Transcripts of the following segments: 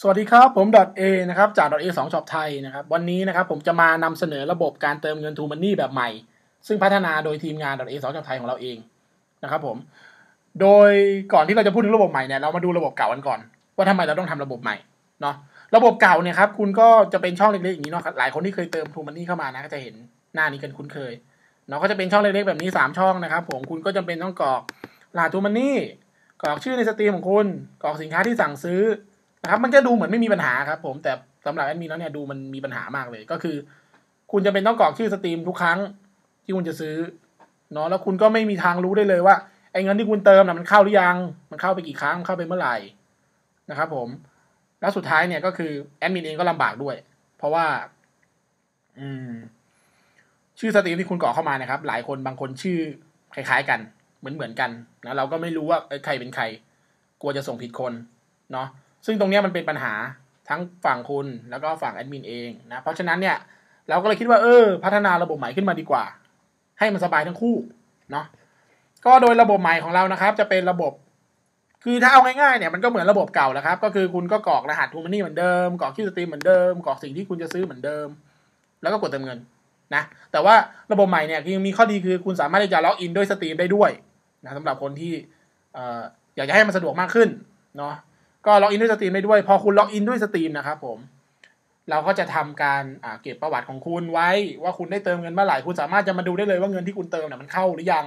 สวัสดีครับ ผม .a นะครับจาก .a 2ช็อปไทยนะครับวันนี้นะครับผมจะมานำเสนอระบบการเติมเงินทูมันนี่แบบใหม่ ซึ่งพัฒนาโดยทีมงาน .a 2ช็อปไทยของเราเองนะครับผมโดยก่อนที่เราจะพูดถึงระบบใหม่เนี่ยเรามาดูระบบเก่ากันก่อน ว่าทำไมเราต้องทำระบบใหม่เนาะระบบเก่าเนี่ยครับคุณก็จะเป็นช่องเล็กๆอย่างนี้เนาะหลายคนที่เคยเติมทูมันนี่เข้ามานะก็จะเห็นหน้านี้กันคุ้นเคยเนาะก็จะเป็นช่องเล็กๆแบบนี้ 3 ช่องนะครับผมคุณก็จำเป็นต้องกรอกรหัสทูมันนี่กรอกชื่อในสตรีมของคุณกรอกสินค้าที่สั่งซื้อ นะครับมันจะดูเหมือนไม่มีปัญหาครับ ผมแต่สำหรับแอดมินแล้วเนี่ยดูมันมีปัญหามากเลย ก็คือ คุณจะเป็นต้องกรอกชื่อสตรีมทุกครั้งที่คุณจะซื้อเนาะแล้วคุณก็ไม่มีทางรู้ได้เลยว่าไอ้เงินที่คุณเติมนะมันเข้าหรือยัง มันเข้าไปกี่ครั้งเข้าไปเมื่อไหร่นะครับ ผม แล้วสุดท้ายเนี่ยก็คือแอดมินเองก็ลำบากด้วย เพราะว่า อืม ชื่อสตรีมที่คุณกรอกเข้ามานะครับ หลายคนบางคนชื่อคล้ายๆกัน เหมือนเหมือนกันนะเราก็ไม่รู้ว่าใครเป็นใคร กลัวจะส่งผิดคน เนาะ ซึ่งตรงนี้มันเป็นปัญหาทั้งฝั่งคุณแล้วก็ฝั่งแอดมินเองนะ เพราะฉะนั้นเนี่ยเราก็เลยคิดว่าเออ พัฒนาระบบใหม่ขึ้นมาดีกว่า ให้มันสบายทั้งคู่เนาะก็โดยระบบใหม่ของเรานะครับ จะเป็นระบบ คือถ้าเอาง่ายๆเนี่ยมันก็เหมือนระบบเก่าแหละครับ ก็คือคุณก็กรอกรหัสทูมันนี่เหมือนเดิมกรอกชื่อสตรีมเหมือนเดิมกรอกสิ่งที่คุณจะซื้อเหมือนเดิม แล้วก็กดเติมเงินนะแต่ว่าระบบใหม่เนี่ยยังมีข้อดีคือคุณสามารถที่จะล็อกอินด้วยสตรีมได้ด้วยนะสำหรับคนที่อยากจะให้มันสะดวกมากขึ้นเนาะ ก็ล็อกอินด้วยสตรีมได้ด้วย พอคุณล็อกอินด้วยสตรีมนะครับผม เราก็จะทำการเก็บประวัติของคุณไว้ว่าคุณได้เติมเงินเมื่อไหร่คุณสามารถจะมาดูได้เลยว่าเงินที่คุณเติมเนี่ยมันเข้าหรือยัง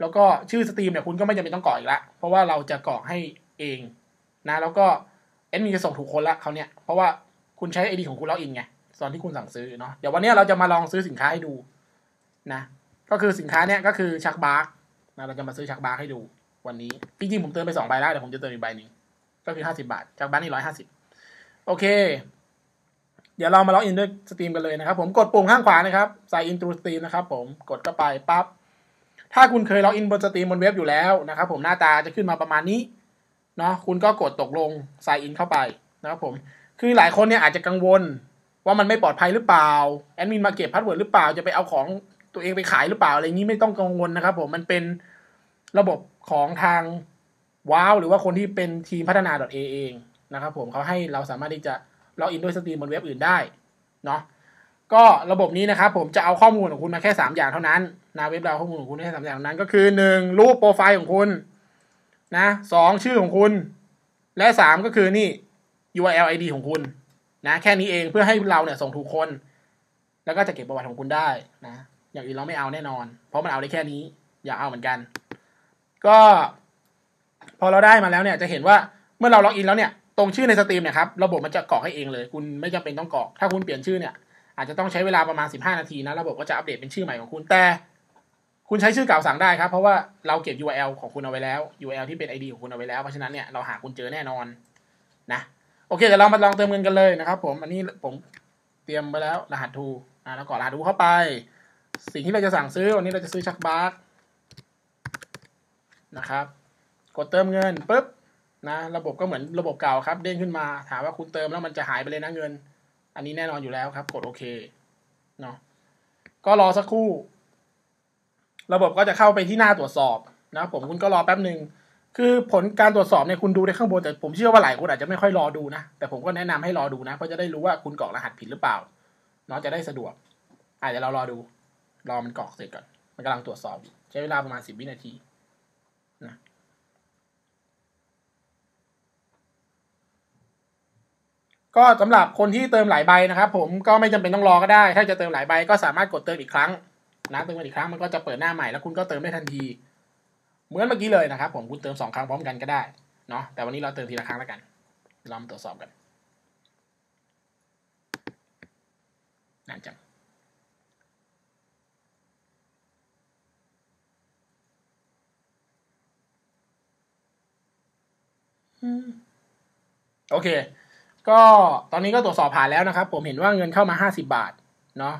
แล้วก็ชื่อสตรีมเนี่ยคุณก็ไม่จำเป็นต้องกรอกอีกละเพราะว่าเราจะกรอกให้เองนะ แล้วก็เอ็นมีจะส่งถูกคนละเขาเนี่ยเพราะว่าคุณใช้ไอดีของคุณล็อกอินไงตอนที่คุณสั่งซื้อเนาะเดี๋ยววันนี้เราจะมาลองซื้อสินค้าให้ดูนะก็คือสินค้าเนี่ยก็คือชักบาร์กนะเราจะมาซื้อชักบาร์กให้ดูวันนี้จริงๆผมเติมไปสองใบแล้วเดี๋ยวผมจะเติมอีกใบหนึ่ง ก็คือห้าสิบาท จากบ้านนี่ร้อยห้าสิบโอเค เดี๋ยวเรามาล็อกอินด้วยสตรีมกันเลยนะครับ ผมกดปุ่มข้างขวานะครับใส่อินทรูสตรีมนะครับ ผมกดเข้าไปปั๊บถ้าคุณเคยล็อกอินบนสตรีมบนเว็บอยู่แล้วนะครับ ผมหน้าตาจะขึ้นมาประมาณนี้เนาะคุณก็กดตกลงใส่อินเข้าไปนะครับผมคือหลายคนเนี่ยอาจจะกังวลว่ามันไม่ปลอดภัยหรือเปล่าแอดมินมาเก็บพาสเวิร์ดหรือเปล่าจะไปเอาของตัวเองไปขายหรือเปล่าอะไรนี้ไม่ต้องกังวลนะครับ ผมมันเป็นระบบของทาง ว้าวหรือว่าคนที่เป็นทีมพัฒนา .a เองนะครับผมเขาให้เราสามารถที่จะล็อกอินด้วยสตรีมบนเว็บอื่นได้เนาะก็ระบบนี้นะครับผมจะเอาข้อมูลของคุณมาแค่ 3 อย่างเท่านั้นนะเว็บเราข้อมูลของคุณแค่สามอย่างนั้น ก็คือ 1. รูปโปรไฟล์ของคุณนะสชื่อของคุณ และ 3 ก็คือนี่ URL ID ของคุณนะแค่นี้เองเพื่อให้เราเนี่ยส่งถูกคน แล้วก็จะเก็บประวัติของคุณได้นะอย่างอื่นเราไม่เอาแน่นอน เพราะมันเอาได้แค่นี้ อย่าเอาเหมือนกัน ก็ พอเราได้มาแล้วเนี่ยจะเห็นว่าเมื่อเราล็อกอินแล้วเนี่ยตรงชื่อในสตรีมเนี่ยครับระบบมันจะกรอกให้เองเลย คุณไม่จำเป็นต้องกรอก ถ้าคุณเปลี่ยนชื่อเนี่ยอาจจะต้องใช้เวลาประมาณ 15 นาทีนะระบบก็จะอัปเดตเป็นชื่อใหม่ของคุณแต่ คุณใช้ชื่อเก่าสั่งได้ครับ เพราะว่าเราเก็บ URL ของคุณเอาไว้แล้ว URL ที่เป็น ID ของคุณเอาไว้แล้วเพราะฉะนั้นเนี่ยเราหาคุณเจอแน่นอนนะโอเคเดี๋ยวเรามาลองเติมเงินกันเลยนะครับ ผมอันนี้ผมเตรียมไปแล้วรหัสทูอ่าแล้วกรอกรหัสทูเข้าไป สิ่งที่เราจะสั่งซื้อวันนี้เราจะซื้อชักบาร์นะครับ กดเติมเงินปุ๊บนะระบบก็เหมือนระบบเก่าครับ เด้งขึ้นมา ถามว่าคุณเติมแล้วมันจะหายไปเลยนะเงิน อันนี้แน่นอนอยู่แล้วครับ กดโอเคเนาะก็รอสักครู่ ระบบก็จะเข้าไปที่หน้าตรวจสอบนะผมคุณก็รอแป๊บหนึ่งคือผลการตรวจสอบเนี่ยคุณดูได้ข้างบนแต่ผมเชื่อว่าหลายคนอาจจะไม่ค่อยรอดูนะแต่ผมก็แนะนำให้รอดูนะเพราะจะได้รู้ว่าคุณกรอกรหัสผิดหรือเปล่าเนาะจะได้สะดวกอาจจะเรารอดู รอมันกรอกเสร็จก่อน มันกำลังตรวจสอบ ใช้เวลาประมาณสิบวินาทีนะ ก็สำหรับคนที่เติมหลายใบนะครับ ผมก็ไม่จำเป็นต้องรอก็ได้ ถ้าจะเติมหลายใบก็สามารถกดเติมอีกครั้งนะเติมอีกครั้งมันก็จะเปิดหน้าใหม่แล้วคุณก็เติมได้ทันที เหมือนเมื่อกี้เลยนะครับ ผมคุณเติมสองครั้งพร้อมกันก็ได้เนาะแต่วันนี้เราเติมทีละครั้งแล้วกันลองตรวจสอบกันนานจังโอเค ก็ตอนนี้ก็ตรวจสอบผ่านแล้วนะครับ ผมเห็นว่าเงินเข้ามาห้าสิบาทเนาะ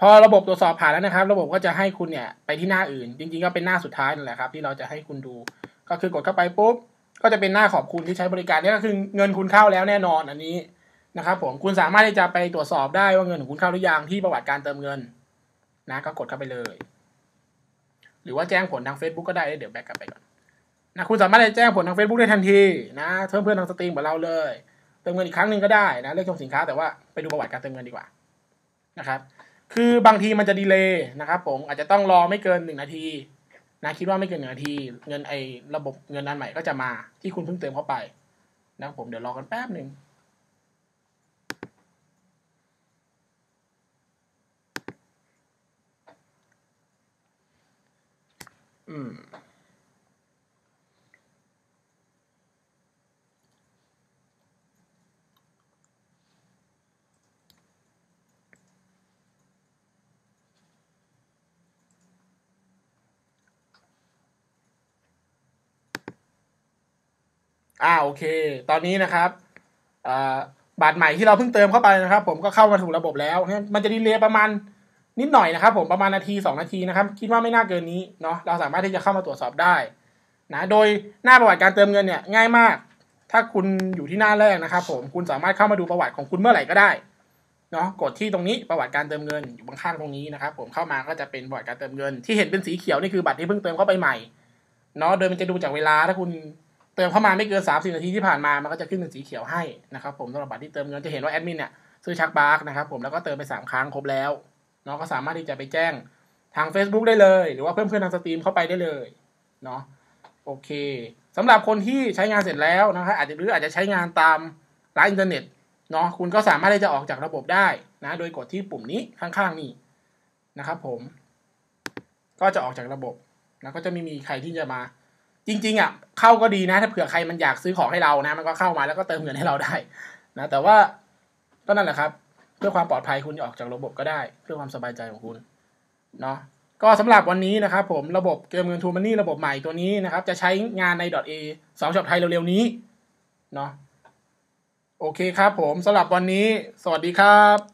พอระบบตรวจสอบผ่านแล้วนะครับ ระบบก็จะให้คุณเนี่ยไปที่หน้าอื่น จริงๆก็เป็นหน้าสุดท้ายนั่นแหละครับ ที่เราจะให้คุณดู ก็คือกดเข้าไปปุ๊บก็จะเป็นหน้าขอบคุณที่ใช้บริการนี่ก็คือเงินคุณเข้าแล้วแน่นอนอันนี้นะครับ ผมคุณสามารถที่จะไปตรวจสอบได้ว่าเงินของคุณเข้าหรือยังที่ประวัติการเติมเงินนะก็กดเข้าไปเลย หรือว่าแจ้งผลทาง Facebook ก็ได้เดี๋ยวแบ็กกลับไปก่อนนะคุณสามารถจะแจ้งผลทาง Facebook ได้ทันทีนะเพื่อนเพื่อนทางสตรีมกับเราเลย เติมเงินอีกครั้งหนึ่งก็ได้นะเลือกชมสินค้าแต่ว่าไปดูประวัติการเติมเงินดีกว่านะครับ คือบางทีมันจะดีเลย์นะครับ ผมอาจจะต้องรอไม่เกินหนึ่งนาทีนะคิดว่าไม่เกินหนึ่งนาที เงินไอ้ระบบเงินอันใหม่ก็จะมาที่คุณเพิ่งเติมเข้าไปนะครับผมเดี๋ยวรอกันแป๊บหนึ่งอืม อ่าโอเค ตอนนี้นะครับอ่าบาทใหม่ที่เราเพิ่งเติมเข้าไปนะครับ ผมก็เข้ามาถูกระบบแล้ว มันจะดีเลย์ประมาณนิดหน่อยนะครับ ผมประมาณนาทีสองนาทีนะครับ คิดว่าไม่น่าเกินนี้เนาะเราสามารถที่จะเข้ามาตรวจสอบได้นะโดยหน้าประวัติการเติมเงินเนี่ยง่ายมาก ถ้าคุณอยู่ที่หน้าแรกนะครับ ผมคุณสามารถเข้ามาดูประวัติของคุณเมื่อไหร่ก็ได้เนาะกดที่ตรงนี้ประวัติการเติมเงินอยู่ข้างๆตรงนี้นะครับ ผมเข้ามาก็จะเป็นประวัติการเติมเงิน ที่เห็นเป็นสีเขียวนี่คือบัตรที่เพิ่งเติมเข้าไปใหม่เนาะโดยมันจะดูจากเวลาถ้าคุณ เติมเข้ามาไม่เกิน3 0นาทีที่ผ่านมามันก็จะขึ้นเป็นสีเขียวให้นะครับผมสำหรับบัตรที่เติมเงินจะเห็นว่าแอดมินเนี่ยซื้อชักบาร์กนะครับผมแล้วก็เติมไป3ครั้งครบแล้วเนาะก็สามารถที่จะไปแจ้งทาง Facebook ได้เลย หรือว่าเพื่อนเพื่อนทางสตรีมเข้าไปได้เลยเนาะโอเคสำหรับคนที่ใช้งานเสร็จแล้วนะครับอาจจะหรืออาจจะใช้งานตามร้านอินเทอร์เน็ตเนาะคุณก็สามารถที่จะออกจากระบบได้นะโดยกดที่ปุ่มนี้ข้างๆนี่นะครับผม ก็จะออกจากระบบนะก็จะไม่มีใครที่จะมา จริง ๆอะเข้าก็ดีนะถ้าเผื่อใครมันอยากซื้อของให้เรานะ มันก็เข้ามาแล้วก็เติมเงินให้เราได้นะแต่ว่าก็นั่นแหละครับ เพื่อความปลอดภัยคุณออกจากระบบก็ได้ เพื่อความสบายใจของคุณเนาะก็สำหรับวันนี้นะครับผมระบบเกมเงินทูมันนี่ระบบใหม่ตัวนี้นะครับ จะใช้งานใน .a สองช็อปไทยเร็วๆนี้เนาะโอเคครับผมสำหรับวันนี้ สวัสดีครับ